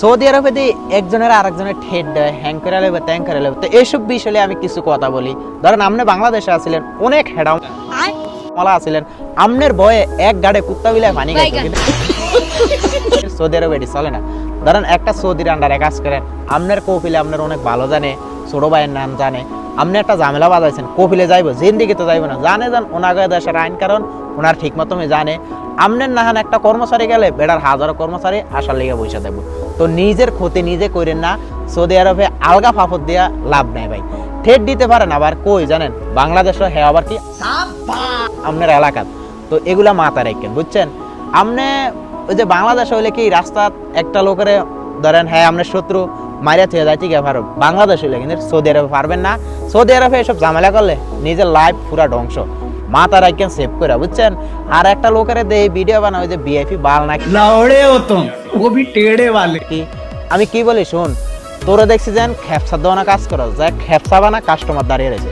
Saudi আরবে দিয়ে একজনের আরেকজনের ঠেট দেয় হ্যাং করে লেবে ত্যাং করে লেবে তো এইসব বিষয়ে আমি কিছু কথা বলি। ধরেন আপনি বাংলাদেশে আছিলেন অনেক হেডাউন মালা আছিলেন আমনের বয়ে এক গাড়ে কুত্তা বিলায় পানি খাইতো সৌদি আরবে এটি চলে না। ধরেন একটা সৌদির আন্ডারে কাজ করেন আমনের কৌপিলে আপনার অনেক ভালো জানে ছোট ভাইয়ের নাম জানে আপনি একটা ঝামেলা বাজাইছেন কপিলে যাইবো জিন্দিগি তো যাইবো না। জানে যান ওনাকে দেশের আইন কারণ ওনার ঠিক মতো জানে। আমনের নাহান একটা কর্মচারী গেলে বেড়ার হাজারো কর্মচারী আসার লেগে বসে দেবো। তো নিজের ক্ষতি নিজে করেন না সৌদি আরবে আলগা ফাফত দেওয়া লাভ নেই ভাই। ঠেট দিতে পারেন আবার কই জানেন বাংলাদেশও হ্যাঁ আবার কি? আপনার এলাকাত তো এগুলা মাথা রাখেন বুঝছেন? আপনি ওই যে বাংলাদেশ হইলে কি রাস্তা একটা লোকের ধরেন হ্যাঁ আপনার শত্রু মাইরা থেকে যায় ঠিক আছে বাংলাদেশ হইলে কিন্তু সৌদি আরবে পারবেন না। সৌদি আরবে এসব ঝামেলা করলে নিজের লাইফ পুরা ধ্বংস। মাথা রাখেন সেভ করে বুঝছেন? আর একটা লোকের দেই ভিডিও বানাও যে বিআইপি বাল নাকি লাউড়ে হতো ও ভি টেড়ে वाले কি? আমি কি বলি শুন তোরা দেখছিস যেন খেপসা দেওয়া কাজ করো যা খ্যাপসা বানা কাস্টমার দাঁড়িয়ে রয়েছে।